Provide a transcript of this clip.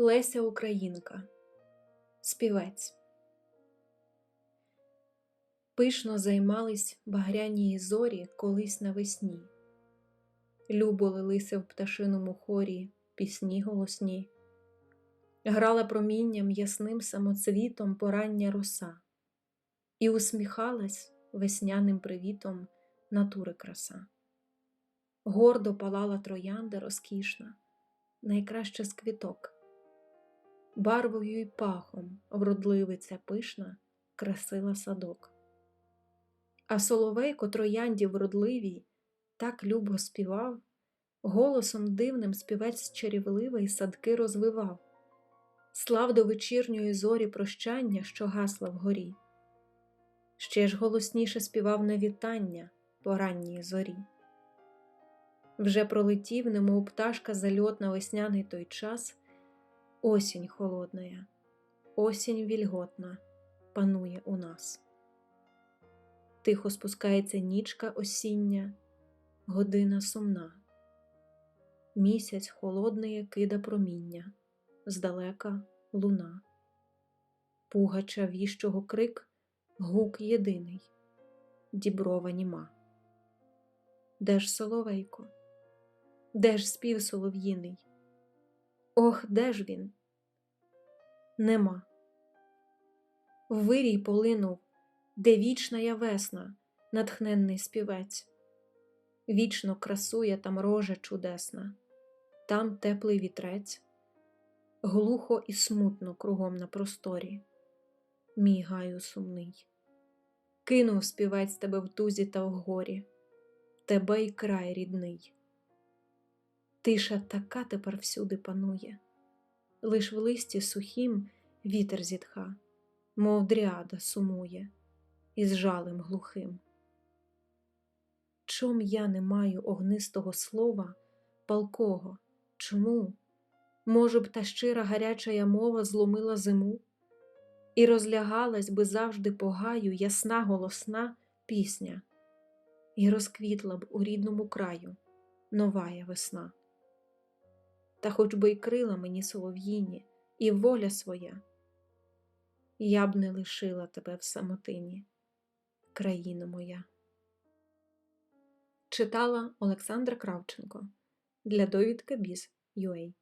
Леся Українка, співець. Пишно займались багряні зорі колись навесні. Любо лилися в пташиному хорі пісні голосні, грала промінням ясним самоцвітом порання роса, і усміхалась весняним привітом натури краса. Гордо палала троянда розкішна, найкраща з квіток. Барвою й пахом вродливиця пишна красила садок. А соловейко троянді вродливій так любо співав, голосом дивним співець чарівливий садки розвивав, слав до вечірньої зорі прощання, що гасла вгорі. Ще ж голосніше співав на вітання по ранній зорі. Вже пролетів, немов пташка зальотна весняний той час, осінь холодная, осінь вільготна панує у нас. Тихо спускається нічка осіння, година сумна. Місяць холодний кида проміння, здалека луна. Пугача віщого крик, гук єдиний, діброва німа. Де ж соловейко? Де ж спів солов'їний? Ох, де ж він? Нема. Вирій полинув, де вічна я весна, натхненний співець. Вічно красує там рожа чудесна, там теплий вітрець, глухо і смутно кругом на просторі, мій гаю сумний. Кинув співець тебе в тузі та в горі, тебе й край рідний. Тиша така тепер всюди панує, лиш в листі сухім вітер зітха, мов дріада сумує, із жалем глухим. Чом я не маю огнистого слова, палкого, чому? Може б, та щира гарячая мова зломила зиму, і розлягалась би завжди по гаю ясна голосна пісня, і розквітла б у рідному краю новая весна та хоч би й крила мені солов'їні, і воля своя, я б не лишила тебе в самотині, країна моя. Читала Олександра Кравченко. Для довідки Біз.UA